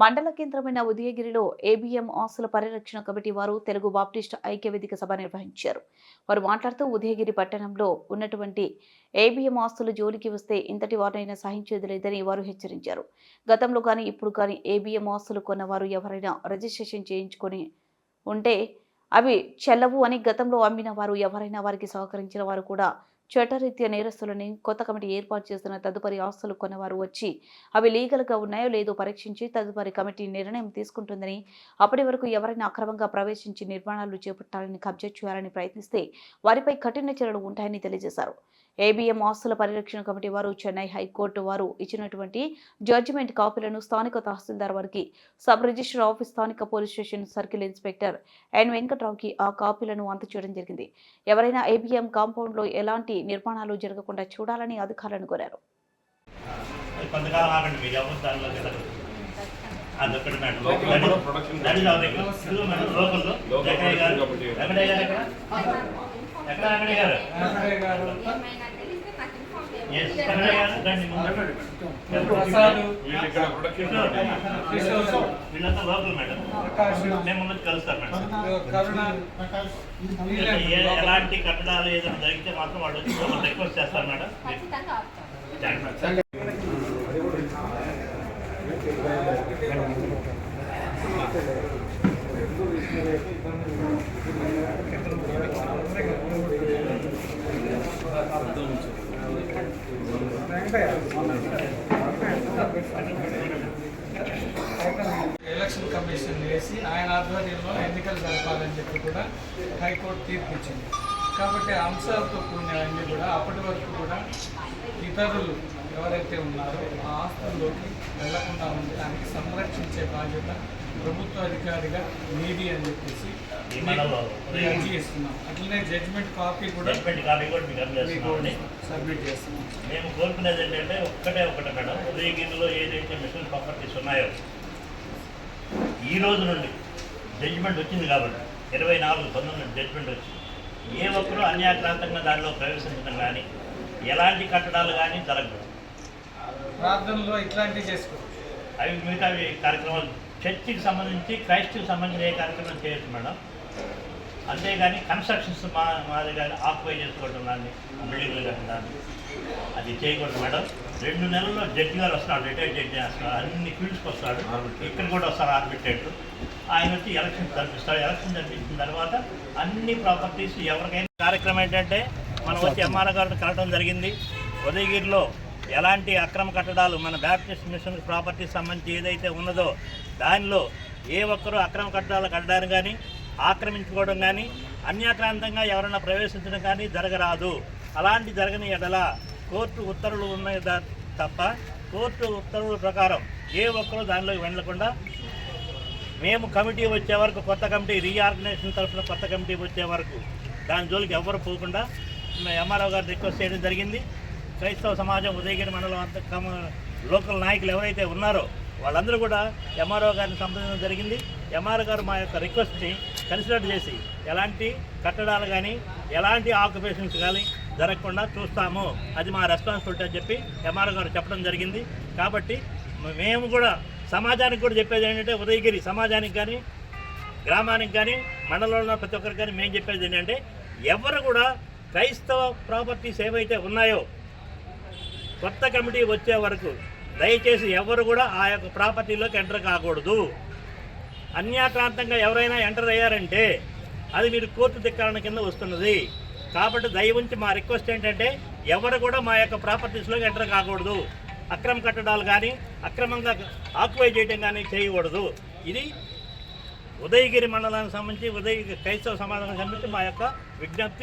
మండల కేంద్రమైన ఉదయగిరిలో ఏబిఎం ఆస్తుల పరిరక్షణ కమిటీ వారు తెలుగు బాప్టిస్ట్ ఐక్య వేదిక సభ నిర్వహించారు. వారు మాట్లాడుతూ ఉదయగిరి పట్టణంలో ఉన్నటువంటి ఏబిఎం ఆస్తులు జోలికి వస్తే ఇంతటి వారినైనా సహించేది లేదని వారు హెచ్చరించారు. గతంలో కానీ ఇప్పుడు కానీ ఏబిఎం ఆస్తులు కొన్నవారు ఎవరైనా రిజిస్ట్రేషన్ చేయించుకొని ఉంటే అవి చెల్లవు అని గతంలో అమ్మిన వారు ఎవరైనా వారికి సహకరించిన వారు కూడా చట్టరీత్యా నేరస్తులని కొత్త కమిటీ ఏర్పాటు చేసిన తదుపరి ఆస్తులు కొన్నవారు వచ్చి అవి లీగల్గా ఉన్నాయో లేదో పరీక్షించి తదుపరి కమిటీ నిర్ణయం తీసుకుంటుందని అప్పటి వరకు ఎవరైనా అక్రమంగా ప్రవేశించి నిర్మాణాలు చేపట్టాలని కబ్జా చేయాలని ప్రయత్నిస్తే వారిపై కఠిన చర్యలు ఉంటాయని తెలియజేశారు. ఏబిఎం ఆస్తుల పరిరక్షణ కమిటీ వారు చెన్నై హైకోర్టు వారు ఇచ్చినటువంటి జడ్జిమెంట్ కాపీలను స్థానిక తహసీల్దార్ వారికి సబ్ రిజిస్టర్ ఆఫీస్ స్థానిక police station circle inspector N వెంకట్రావుకి ఆ కాపీలను అందచేయడం జరిగింది. ఎవరైనా ఏబిఎం కాంపౌండ్లో ఎలాంటి నిర్మాణాలు జరగకుండా చూడాలని అధికారులను కోరారు. ఎక్కడ? వీళ్ళంతా మేడం. ప్రకాష్. మేము ముందు కలుస్తాం మేడం. ఎలాంటి కట్టడాలు ఏదైనా జరిగితే మాత్రం వాళ్ళు వచ్చి రిక్వెస్ట్ చేస్తారు మేడం. థాంక్స్. ఎలక్షన్ కమిషన్ వేసి ఆయన ఆధ్వర్యంలో ఎన్నికలు జరపాలని చెప్పి కూడా హైకోర్టు తీర్పు ఇచ్చింది కాబట్టి అంశాలతో కూడిన అన్ని కూడా అప్పటి వరకు కూడా ఇతరులు ఎవరైతే ఉన్నారో ఆ ఆస్తుల్లోకి వెళ్ళకుండా ఉండడానికి సంరక్షించే బాధ్యత ప్రభుత్వ అధికారిగా మీది అని చెప్పేసి అర్జీ ఇస్తున్నాం అట్లనే జడ్జిమెంట్ కాపీ కూడా జడ్జిమెంట్ కాపీ కూడా మీకు సబ్మిట్ చేస్తున్నాం. మేము కోరుకునేది ఏంటంటే ఒక్కటే ఒకటి మేడం. ఉదయగిరిలో ఏదైతే మిషన్ ప్రాపర్టీస్ ఉన్నాయో ఈ రోజు నుండి జడ్జిమెంట్ వచ్చింది కాబట్టి ఇరవై నాలుగు పంతొమ్మిది జడ్జిమెంట్ వచ్చింది. ఏ ఒక్కరూ అన్యాక్రాంతంగా దానిలో ప్రవేశించడం కానీ ఎలాంటి కట్టడాలు కానీ జరగదు ప్రార్థనలో ఇట్లాంటివి చేసుకోవచ్చు అవి మిగతా కార్యక్రమాలు చర్చికి సంబంధించి క్రైస్ట్కి సంబంధించిన ఏ కార్యక్రమం చేయొచ్చు మేడం. అంతేగాని కన్స్ట్రక్షన్స్ మా కానీ ఆక్యుపై చేసుకోవడం దాన్ని బిల్డింగ్లు కట్టడం దాన్ని అది చేయకూడదు మేడం. రెండు నెలల్లో జడ్జి గారు వస్తున్నాడు రిటైర్డ్ జడ్జి వస్తున్నాడు అన్ని ఫీల్డ్స్కి వస్తాడు ఇక్కడ కూడా వస్తారు ఆర్బిట్రేటర్ ఆయన వచ్చి ఎలక్షన్ జరిపిస్తాడు ఎలక్షన్ జరిపించిన తర్వాత అన్ని ప్రాపర్టీస్ ఎవరికైనా కార్యక్రమం ఏంటంటే మనం వచ్చి ఎంఆర్ఓ గారిని కలవడం జరిగింది. ఉదయగిరిలో ఎలాంటి అక్రమ కట్టడాలు మన బ్యాప్టిస్ట్ మిషన్ ప్రాపర్టీస్ సంబంధించి ఏదైతే ఉన్నదో దానిలో ఏ ఒక్కరూ అక్రమ కట్టడాలు కట్టడానికి కానీ ఆక్రమించుకోవడం కానీ అన్యాక్రాంతంగా ఎవరైనా ప్రవేశించడం కానీ జరగరాదు. అలాంటి జరగని ఎడల కోర్టు ఉత్తర్వులు ఉన్నాయి తప్ప కోర్టు ఉత్తర్వుల ప్రకారం ఏ ఒక్కరూ దానిలోకి వెళ్ళకుండా మేము కమిటీ వచ్చే వరకు కొత్త కమిటీ రీఆర్గనైజేషన్ తరఫున కొత్త కమిటీ వచ్చే వరకు దాని జోలికి ఎవ్వరు పోకుండా ఎంఆర్ఓ గారు రిక్వెస్ట్ చేయడం జరిగింది. క్రైస్తవ సమాజం ఉదయగిరి మండలం అంత కమ లోకల్ నాయకులు ఎవరైతే ఉన్నారో వాళ్ళందరూ కూడా ఎంఆర్ఓ గారిని సంప్రదించడం జరిగింది. ఎంఆర్ఓ గారు మా యొక్క రిక్వెస్ట్ని కన్సిడర్ చేసి ఎలాంటి కట్టడాలు కానీ ఎలాంటి ఆక్యుపేషన్స్ కానీ జరగకుండా చూస్తాము. అది మా రెస్పాన్సిబిలిటీ అని చెప్పి ఎంఆర్ఓ గారు చెప్పడం జరిగింది. కాబట్టి మేము కూడా సమాజానికి కూడా చెప్పేది ఏంటంటే ఉదయగిరి సమాజానికి కానీ గ్రామానికి కానీ మండలంలో ఉన్న ప్రతి ఒక్కరికి కానీ మేము చెప్పేది ఏంటంటే ఎవరు కూడా క్రైస్తవ ప్రాపర్టీస్ ఏవైతే ఉన్నాయో కొత్త కమిటీ వచ్చే వరకు దయచేసి ఎవరు కూడా ఆ యొక్క ప్రాపర్టీలోకి ఎంటర్ కాకూడదు. అన్యాక్రాంతంగా ఎవరైనా ఎంటర్ అయ్యారంటే అది మీరు కోర్టు ధిక్కరణ కింద వస్తున్నది. కాబట్టి దయ ఉంచి మా రిక్వెస్ట్ ఏంటంటే ఎవరు కూడా మా యొక్క ప్రాపర్టీస్లోకి ఎంటర్ కాకూడదు. అక్రమ కట్టడాలు కానీ అక్రమంగా ఆక్యుపై చేయడం కానీ చేయకూడదు. ఇది ఉదయగిరి మండలానికి సంబంధించి ఉదయ క్రైస్తవ సమాజానికి సంబంధించి మా యొక్క విజ్ఞప్తి.